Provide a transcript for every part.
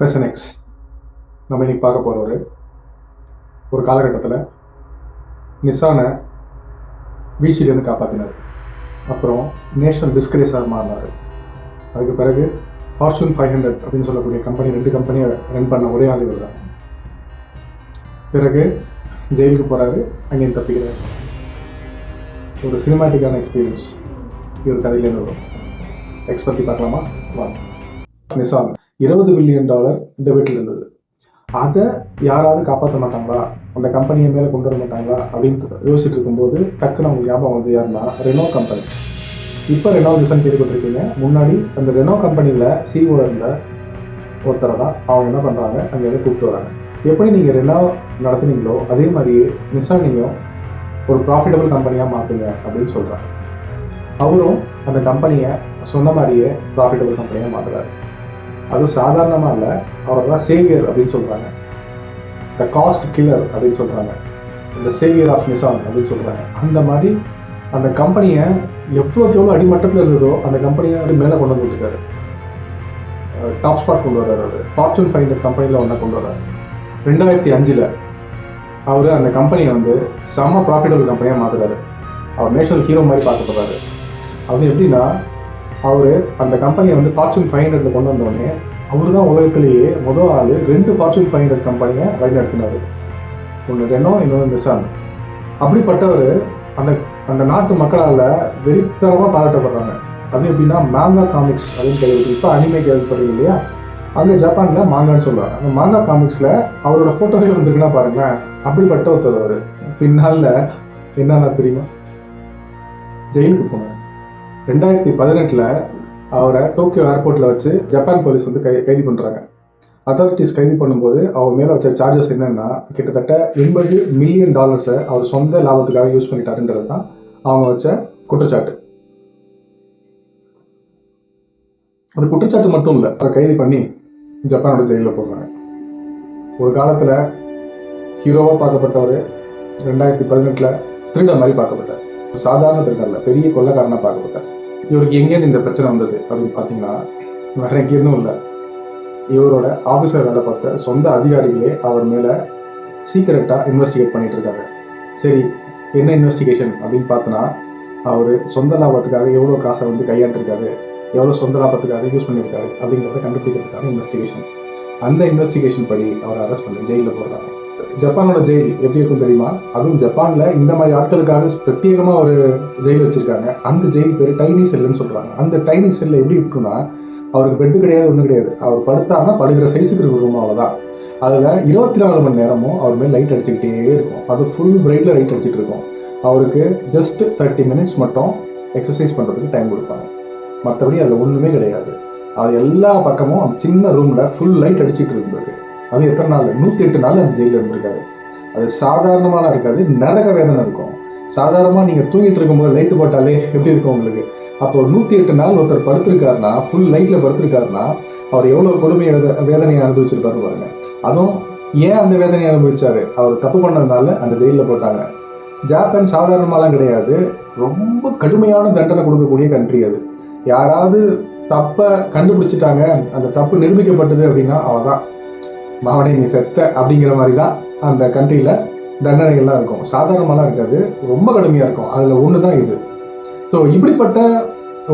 பெசனெக்ஸ் நம்ம இன்னைக்கு பார்க்க போகிறவர் ஒரு காலகட்டத்தில் நிசானை வீழ்ச்சியிலேருந்து காப்பாற்றினார் அப்புறம் நேஷனல் டிஸ்கிரேஸாக மாறினார். அதுக்கு பிறகு ஃபார்ச்சூன் ஃபைவ் ஹண்ட்ரட் அப்படின்னு சொல்லக்கூடிய கம்பெனி ரெண்டு கம்பெனியை ரன் பண்ண ஒரே ஆள் இவர் தான். பிறகு ஜெயிலுக்கு போகிறாரு அங்கேயும் தப்பிக்கிறார். ஒரு சினிமாட்டிக்கான எக்ஸ்பீரியன்ஸ் இவர் கதையிலேருந்து வரும். எக்ஸ் பற்றி பார்க்கலாமா? வாங்க. நிசான். இருபது பில்லியன் டாலர் டெபிட்ல இருந்தது. அதை யாராவது காப்பாற்ற மாட்டாங்களா? அந்த கம்பெனியை மேலே கொண்டு வர மாட்டாங்களா? அப்படின்னு யோசிச்சுட்டு இருக்கும்போது டக்குன்னு அவங்க ஞாபகம் வந்து யாருன்னா ரெனோ கம்பெனி இப்போ ரெனோ ரிசன் கேட்டுக்கொண்டிருக்கீங்க முன்னாடி அந்த ரெனோ கம்பெனியில் சிஓ இருந்த ஒருத்தரை தான் அவங்க என்ன பண்ணுறாங்க அங்கேருந்து கூப்பிட்டு வராங்க. எப்படி நீங்கள் ரெனோ நடத்துனீங்களோ அதே மாதிரியே நிசானியும் ஒரு ப்ராஃபிட்டபிள் கம்பெனியாக மாற்றுங்க அப்படின்னு சொல்கிறாங்க அவரும் அந்த கம்பெனியை சொன்ன மாதிரியே ப்ராஃபிட்டபிள் கம்பெனியாக மாற்றுறாரு அதுவும் சாதாரணமாக இல்லை. அவர் தான் சேவியர் அப்படின்னு சொல்கிறாங்க த காஸ்ட் கில்லர் அப்படின்னு சொல்கிறாங்க இந்த சேவியர் ஆஃப் நிசான் அப்படின்னு சொல்கிறாங்க அந்த மாதிரி அந்த கம்பெனியை எவ்வளோக்கு எவ்வளோ அடிமட்டத்தில் இருந்ததோ அந்த கம்பெனியை வந்து மேலே கொண்டு வந்துருக்காரு டாப் ஸ்பாட் கொண்டு வர்றாரு அவர். ஃபார்ச்சூன் ஃபைவ் ஹண்ட்ரட் கம்பெனியில் ஒன்றா கொண்டு வர்றாரு. ரெண்டாயிரத்தி அஞ்சில் அவர் அந்த கம்பெனியை வந்து செம்ம ப்ராஃபிட்டபிள் கம்பெனியாக மாற்றுறாரு அவர் நேஷனல் ஹீரோ மாதிரி பார்க்கப்படுறாரு அது எப்படின்னா அவர் அந்த கம்பெனியை வந்து ஃபார்ச்சூன் ஃபைவ் ஹண்ட்ரட்ல கொண்டு வந்தோடனே அவர் தான் உலகத்திலேயே முதல் ஆள் ரெண்டு ஃபார்ச்சூன் ஃபைவ் ஹண்ட்ரட் கம்பெனியை வழிநடத்தினார். ஒன்று ரெனோ இன்னொன்று நிசான் அப்படிப்பட்டவர் அந்த அந்த நாட்டு மக்களால் வெறித்தரமாக பாராட்டப்படுறாங்க. அது எப்படின்னா மாங்கா காமிக்ஸ் அப்படின்னு கேள்வி இப்போ அனிமே கேள்விப்படுறீங்க இல்லையா? அங்கே ஜப்பானில் மாங்கான்னு சொல்லுவாங்க அந்த மாங்கா காமிக்ஸில் அவரோட ஃபோட்டோவே வந்திருக்குன்னா பாருங்களேன் அப்படிப்பட்ட ஒருத்தர் அவர். பின்னால் என்னென்ன தெரியுமா? ஜெயிலுக்கு போனார். ரெண்டாயிரத்தி பதினெட்டில் அவரை டோக்கியோ ஏர்போர்ட்டில் வச்சு ஜப்பான் போலீஸ் வந்து கை கைது பண்ணுறாங்க அத்தாரிட்டிஸ் கைது பண்ணும்போது அவர் மேலே வச்ச சார்ஜஸ் என்னென்னா கிட்டத்தட்ட எண்பது மில்லியன் டாலர்ஸை அவர் சொந்த லாபத்துக்காக யூஸ் பண்ணிட்டாருன்றது தான் அவங்க வச்ச குற்றச்சாட்டு. அது குற்றச்சாட்டு மட்டும் இல்லை அதை கைது பண்ணி ஜப்பானோட ஜெயிலில் போடுறாங்க. ஒரு காலத்தில் ஹீரோவாக பார்க்கப்பட்டவர் ரெண்டாயிரத்தி பதினெட்டில் திருட மாதிரி பார்க்கப்பட்டார். சாதாரண திருடல்ல பெரிய கொள்ளக்காரனாக பார்க்கப்பட்டார். இவருக்கு எங்கேருந்து இந்த பிரச்சனை வந்தது அப்படின்னு பார்த்தீங்கன்னா வேற எங்கேருந்தும் இல்லை. இவரோட ஆஃபீஸர் வேலை பார்த்த சொந்த அதிகாரிகளே அவர் மேலே சீக்கிரட்டாக இன்வெஸ்டிகேட் பண்ணிட்டு இருக்காங்க. சரி என்ன இன்வெஸ்டிகேஷன் அப்படின்னு பார்த்தோன்னா அவர் சொந்த லாபத்துக்காக எவ்வளோ காசை வந்து கையாண்டிருக்காரு எவ்வளோ சொந்த லாபத்துக்காக யூஸ் பண்ணியிருக்காரு அப்படிங்கிறத கண்டுபிடிக்கிறதுக்கான இன்வெஸ்டிகேஷன் அந்த இன்வெஸ்டிகேஷன் படி அவரை அரெஸ்ட் பண்ணி ஜெயிலில் போடுறாங்க. ஜப்பானோட ஜெயில் எப்படி இருக்கும் தெரியுமா? அதுவும் ஜப்பானில் இந்த மாதிரி ஆட்களுக்காக பிரத்யேகமாக ஒரு ஜெயில் வச்சுருக்காங்க. அந்த ஜெயில் பேர் டைனி செல்லுன்னு சொல்கிறாங்க அந்த டைனி செல்ல எப்படி இருக்குன்னா அவருக்கு பெட்டு கிடையாது ஒன்றும் கிடையாது. அவர் படுத்தாருன்னா படுக்கிற சைஸுக்கு இருக்கிற ரூம் அவ்வளோதான் அதில் இருபத்தி நாலு மணி நேரமும் அவர் மேல் லைட் அடிச்சுக்கிட்டே இருக்கும். அது ஃபுல் பிரைட்டில் லைட் அடிச்சிட்டு இருக்கும். அவருக்கு ஜஸ்ட் தேர்ட்டி மினிட்ஸ் மட்டும் எக்ஸசைஸ் பண்ணுறதுக்கு டைம் கொடுப்பாங்க. மற்றபடி அதில் ஒன்றுமே கிடையாது. அது எல்லா பக்கமும் சின்ன ரூமில் ஃபுல் லைட் அடிச்சிட்டு இருந்தது. அது எத்தனை நாள்? நூற்றி எட்டு நாள் அந்த ஜெயிலில் இருந்திருக்காரு. அது சாதாரணமான இருக்காது நரக வேதனை இருக்கும். சாதாரணமாக நீங்கள் தூங்கிட்டு இருக்கும்போது லைட்டு போட்டாலே எப்படி இருக்கும் உங்களுக்கு? அப்போ நூற்றி எட்டு நாள் ஒருத்தர் படுத்திருக்காருன்னா ஃபுல் லைட்டில் படுத்திருக்காருன்னா அவர் எவ்வளோ கொடுமை வேதனையை அனுபவிச்சிருப்பாரு பாருங்க. அதுவும் ஏன் அந்த வேதனையை அனுபவிச்சாரு? அவர் தப்பு பண்ணதுனால அந்த ஜெயிலில் போட்டாங்க. ஜப்பான் சாதாரணமாலாம் கிடையாது. ரொம்ப கடுமையான தண்டனை கொடுக்கக்கூடிய கண்ட்ரி அது. யாராவது தப்பை கண்டுபிடிச்சிட்டாங்க அந்த தப்பு நிரூபிக்கப்பட்டது அப்படின்னா அவதான் மாவனே நீ செத்த அப்படிங்கிற மாதிரி தான் அந்த கண்ட்ரியில் தண்டனைகள்லாம் இருக்கும். சாதாரணமாலாம் இருக்காது. ரொம்ப கடுமையாக இருக்கும். அதில் ஒன்று தான் இது. ஸோ இப்படிப்பட்ட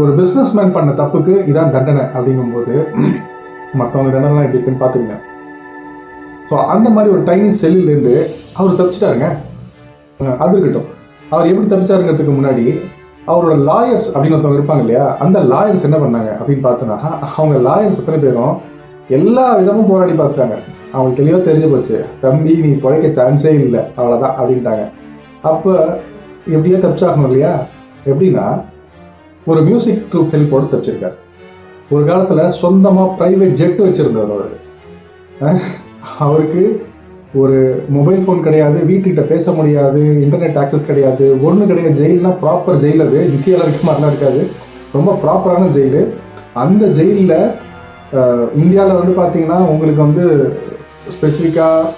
ஒரு பிஸ்னஸ் மேன் பண்ண தப்புக்கு இதான் தண்டனை அப்படிங்கும்போது மற்றவங்க தண்டனைலாம் எப்படி இருக்குன்னு பார்த்துக்கங்க ஸோ அந்த மாதிரி ஒரு டைனி செல்லிலேருந்து அவர் தப்பிச்சிட்டாருங்க. அது இருக்கட்டும். அவர் எப்படி தப்பிச்சாருங்கிறதுக்கு முன்னாடி அவரோட லாயர்ஸ் அப்படின்னு ஒருத்தவங்க இருப்பாங்க இல்லையா? அந்த லாயர்ஸ் என்ன பண்ணாங்க அப்படின்னு பார்த்தோன்னா அவங்க லாயர்ஸ் எத்தனை பேரும் எல்லா விதமும் போராடி பார்த்துட்டாங்க. அவங்களுக்கு தெளிவாக தெரிஞ்சு போச்சு. தம்பி நீ பிழைக்க சான்ஸே இல்லை. அவ்வளோதான் அப்படின்ட்டாங்க. அப்போ எப்படியோ தப்பிச்சாகணும் இல்லையா? எப்படின்னா ஒரு மியூசிக் ட்ரூப் ஹெல்ப்போடு தப்பிச்சிருக்காரு. ஒரு காலத்தில் சொந்தமாக ப்ரைவேட் ஜெட் வச்சுருந்தவர் அவர். அவருக்கு ஒரு மொபைல் ஃபோன் கிடையாது வீட்டுக்கிட்ட பேச முடியாது இன்டர்நெட் ஆக்சஸ் கிடையாது ஒன்றும் கிடையாது. ஜெயில்னா ப்ராப்பர் ஜெயில் அது இந்தியாவில் இருக்க மாதிரிலாம் இருக்காது. ரொம்ப ப்ராப்பரான ஜெயிலு. அந்த ஜெயிலில் இந்தியாவில் வந்து பார்த்தீங்கன்னா உங்களுக்கு வந்து ஸ்பெசிஃபிக்காக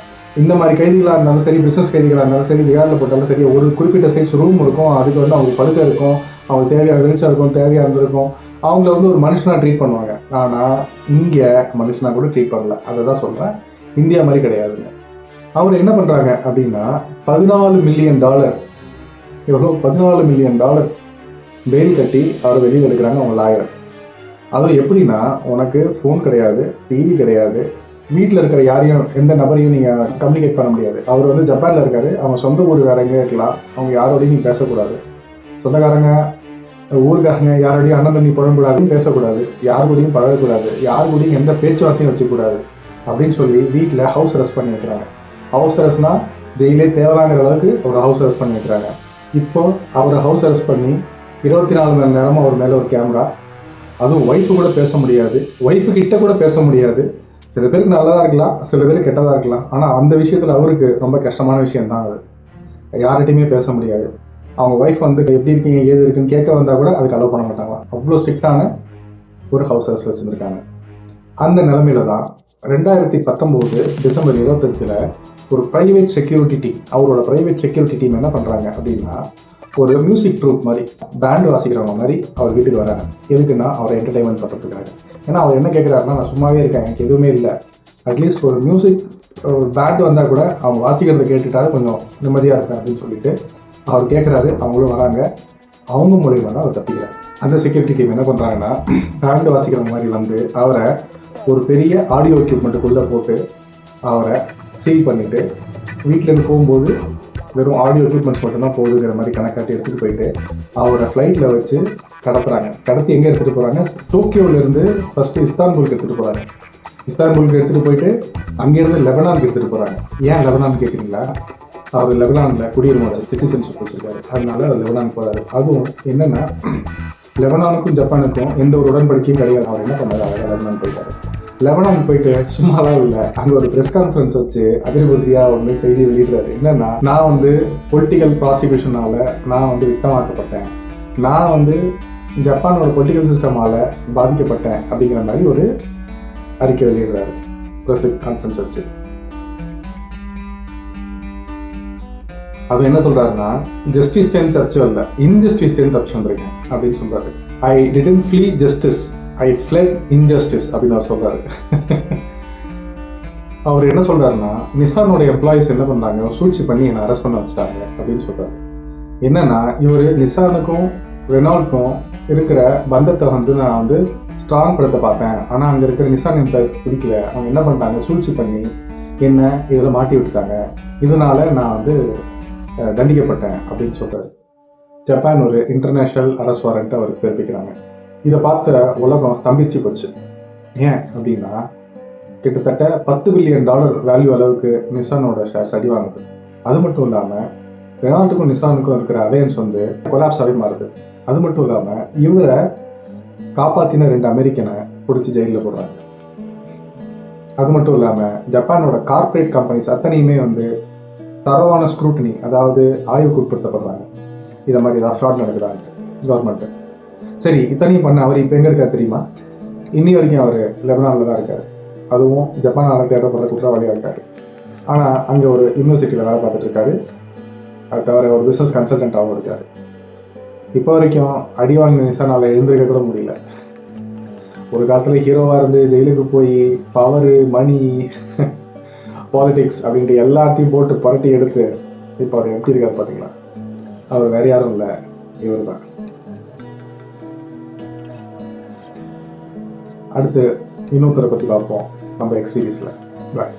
இந்த மாதிரி கைதிகளாக இருந்தாலும் சரி பிஸ்னஸ் கைதிகளாக இருந்தாலும் சரி திகாரில் போட்டாலும் சரி ஒரு குறிப்பிட்ட சைஸ் ரூம் இருக்கும். அதுக்கு வந்து அவங்களுக்கு படுக்கை இருக்கும் அவங்க தேவையான வெளிச்சம் இருக்கும் தேவையாக இருந்திருக்கும். அவங்கள வந்து ஒரு மனுஷனாக ட்ரீட் பண்ணுவாங்க. ஆனால் இங்கே மனுஷனாக கூட ட்ரீட் பண்ணல. அதை தான் சொல்கிறேன் இந்தியா மாதிரி கிடையாதுங்க. அவர் என்ன பண்ணுறாங்க அப்படின்னா பதினாலு மில்லியன் டாலர் எவ்வளோ பதினாலு மில்லியன் டாலர் பெயில் கட்டி அவரை வெளியில் எடுக்கிறாங்க அவங்க லாயர் அதுவும் எப்படின்னா உனக்கு ஃபோன் கிடையாது டிவி கிடையாது வீட்டில் இருக்கிற யாரையும் எந்த நபரையும் நீங்கள் கம்யூனிகேட் பண்ண முடியாது. அவர் வந்து ஜப்பானில் இருக்காரு அவங்க சொந்த ஊர் வேற எங்கே இருக்கலாம் அவங்க யாரோடையும் நீங்கள் பேசக்கூடாது. சொந்தக்காரங்க ஊருக்காரங்க யாரோடையும் அண்ணன் தண்ணி புழம்பக்கூடாதுன்னு பேசக்கூடாது. யார் கூடயும் பழகக்கூடாது. யார் கூடயும் எந்த பேச்சுவார்த்தையும் வச்சுக்கூடாது. அப்படின்னு சொல்லி வீட்டில் ஹவுஸ் அரெஸ்ட் பண்ணி வைக்கிறாங்க. ஹவுஸ் அரெஸ்ட்னா ஜெயிலே தேவலாங்கிற அளவுக்கு ஒரு ஹவுஸ் அரெஸ்ட் பண்ணி வைக்கிறாங்க. இப்போ அவரை ஹவுஸ் அரெஸ்ட் பண்ணி இருபத்தி நாலு மணி நேரமும் அவர் மேலே ஒரு கேமரா அதுவும் ஒய்ஃபு கூட பேச முடியாது. ஒய்ஃபு கிட்ட கூட பேச முடியாது. சில பேருக்கு நல்லதாக இருக்கலாம் சில பேருக்கு கெட்டதாக இருக்கலாம். ஆனால் அந்த விஷயத்தில் அவருக்கு ரொம்ப கஷ்டமான விஷயம் தான் அது. யார்கிட்டையுமே பேச முடியாது. அவங்க ஒய்ஃப் வந்து எப்படி இருக்கீங்க? ஏது இருக்குன்னு கேட்க வந்தால் கூட அதுக்கு அலோவ் பண்ண மாட்டாங்க. அவ்வளோ ஸ்ட்ரிக்டான ஒரு ஹவுஸ் அரெஸ்ட் வச்சுருந்துருக்காங்க. அந்த நிலமையில தான் ரெண்டாயிரத்தி பத்தொம்போது டிசம்பர் இருபத்தஞ்சில் ஒரு ப்ரைவேட் செக்யூரிட்டி டீம் அவரோட ப்ரைவேட் செக்யூரிட்டி டீம் என்ன பண்ணுறாங்க அப்படின்னா ஒரு மியூசிக் ட்ரூப் மாதிரி பேண்ட் வாசிக்கிறவங்க மாதிரி அவர் வீட்டுக்கு வராங்க. எதுக்குன்னா அவர் என்டர்டைன்மெண்ட் பண்ணுறதுக்காக ஏன்னா அவர் என்ன கேட்குறாருன்னா நான் சும்மாவே இருக்கேன் எனக்கு எதுவுமே இல்லை. அட்லீஸ்ட் ஒரு மியூசிக் ஒரு பேண்ட் வந்தால் கூட அவங்க வாசிக்கிறத கேட்டுட்டாது கொஞ்சம் நிம்மதியாக இருப்பேன் அப்படின்னு சொல்லிட்டு அவர் கேட்குறாரு அவங்களும் வராங்க. அவங்க மூலியமாக தான் அவர் தப்பிக்கிறார் அந்த செக்யூரிட்டி டீம் என்ன பண்ணுறாங்கன்னா பேண்ட் வாசிக்கிற மாதிரி வந்து அவரை ஒரு பெரிய ஆடியோ எக்யூப்மெண்ட்டுக்குள்ளே போட்டு அவரை சீல் பண்ணிவிட்டு வீட்டிலேருந்து போகும்போது வெறும் ஆடியோ எக்யூப்மெண்ட்ஸ் மட்டும்தான் போகுதுங்கிற மாதிரி கணக்காட்டி எடுத்துகிட்டு போயிட்டு அவரை ஃப்ளைட்டில் வச்சு கடத்துறாங்க. கடத்தி எங்கே எடுத்துகிட்டு போகிறாங்க டோக்கியோவிலேருந்து ஃபஸ்ட்டு இஸ்தான்புலுக்கு எடுத்துகிட்டு போகிறாங்க இஸ்தான்புலுக்கு எடுத்துகிட்டு போயிட்டு அங்கேருந்து லெபனானுக்கு எடுத்துகிட்டு போகிறாங்க ஏன் லெபனான் கேட்குறீங்களா அவர் லெபனானில் குடியுரிமை சிட்டிசன்ஷிப் வச்சுருக்காரு. அதனால அவர் லெபனான் போகிறாரு அதுவும் என்னென்னா லெபனானுக்கும் ஜப்பானுக்கும் எந்த ஒரு உடன்படிக்கையும் கிடையாது. அவர் என்ன பண்ணாரு? அவர் லெபனான் போயிட்டாரு. லெபனான் போயிட்டு சும்மாலாம் இல்லை. அங்கே ஒரு ப்ரெஸ் கான்ஃபரன்ஸ் வச்சு அதிர்பதியாக வந்து செய்தி வெளியிடுறாரு. என்னன்னா நான் வந்து பொலிட்டிக்கல் ப்ராசிக்யூஷனால நான் வந்து விட்டமாக்கப்பட்டேன். நான் வந்து ஜப்பானோட பொலிட்டிக்கல் சிஸ்டமால பாதிக்கப்பட்டேன் அப்படிங்கிற மாதிரி ஒரு அறிக்கை வெளியிடுறாரு. ப்ரெஸ் கான்ஃபரன்ஸ் வச்சு. அவர் என்ன சொல்றாருன்னா ஜஸ்டிஸ் டென் தப்பிச்சு வரல இன்ஜஸ்டிஸ் டென் தப்பிச்சு வந்திருக்கேன் அப்படின்னு சொல்றாரு. I didn't flee justice I fled injustice அப்படின்னு அவர் சொல்கிறாரு அவர் என்ன சொல்கிறாருன்னா நிசானோட எம்ப்ளாயிஸ் என்ன பண்ணுறாங்க சூழ்ச்சி பண்ணி என்னை அரெஸ்ட் பண்ண வச்சுட்டாங்க அப்படின்னு சொல்கிறாரு என்னன்னா இவர் நிசானுக்கும் ரெனால்டுக்கும் இருக்கிற பந்தத்தை வந்து நான் வந்து ஸ்ட்ராங் படத்தை பார்த்தேன். ஆனால் அங்கே இருக்கிற நிசான் எம்ப்ளாயிஸ் பிடிக்கல. அவங்க என்ன பண்ணிட்டாங்க? சூழ்ச்சி பண்ணி என்ன இதில் மாட்டி விட்டுட்டாங்க. இதனால நான் வந்து தண்டிக்கப்பட்டேன் அப்படின்னு சொல்கிறார் ஜப்பான் ஒரு இன்டர்நேஷ்னல் அரெஸ்ட் வாரண்ட் அவருக்கு பிறப்பிக்கிறாங்க. இதை பார்த்த உலகம் ஸ்தம்பிச்சு போச்சு. ஏன் அப்படின்னா கிட்டத்தட்ட பத்து பில்லியன் டாலர் வேல்யூ அளவுக்கு நிசானோட ஷேர்ஸ் அடி வாங்குது. அது மட்டும் இல்லாமல் ரெனால்ட்டுக்கும் நிசானுக்கும் இருக்கிற அலையன்ஸ் வந்து கொலாப்ஸாகவே மாறுது. அது மட்டும் இல்லாமல் இவரை காப்பாத்தின ரெண்டு அமெரிக்கனை பிடிச்சி ஜெயிலில் போடுறாங்க. அது மட்டும் இல்லாமல் ஜப்பானோட கார்ப்பரேட் கம்பெனிஸ் அத்தனையுமே வந்து தரவான ஸ்க்ரூட்டனி அதாவது ஆய்வுக்கு உட்படுத்தப்படுறாங்க. இதை மாதிரி ஏதாவது ஃப்ராட் நடக்குதான்ட்டு கவர்மெண்ட்டு சரி இத்தனையும் பண்ண அவர் இப்போ எங்கே இருக்கார் தெரியுமா? இன்னி வரைக்கும் அவர் லெபனானில் தான் இருக்கார். அதுவும் ஜப்பானால் தேடப்படுற குற்றவாளியாக இருக்கார். ஆனால் அங்கே ஒரு யூனிவர்சிட்டியில் வேலை பார்த்துட்டு இருக்காரு. அது தவிர ஒரு பிஸ்னஸ் கன்சல்டண்ட்டாகவும் இருக்கார். இப்போ வரைக்கும் அடி வாங்கின நிசானால் எழுந்திருக்க கூட முடியல. ஒரு காலத்தில் ஹீரோவாக இருந்து ஜெயிலுக்கு போய் பவரு மணி பாலிடிக்ஸ் அப்படின்ட்டு எல்லாத்தையும் போட்டு புரட்டி எடுத்து இப்போ அவர் எப்படி இருக்கார் பார்த்தீங்களா அவர் வேறு யாரும் இல்லை. இவர் தான் அடுத்து இன்னொருத்தரை பற்றி பார்ப்போம் நம்ம எக்ஸ் சீரீஸில் பாய்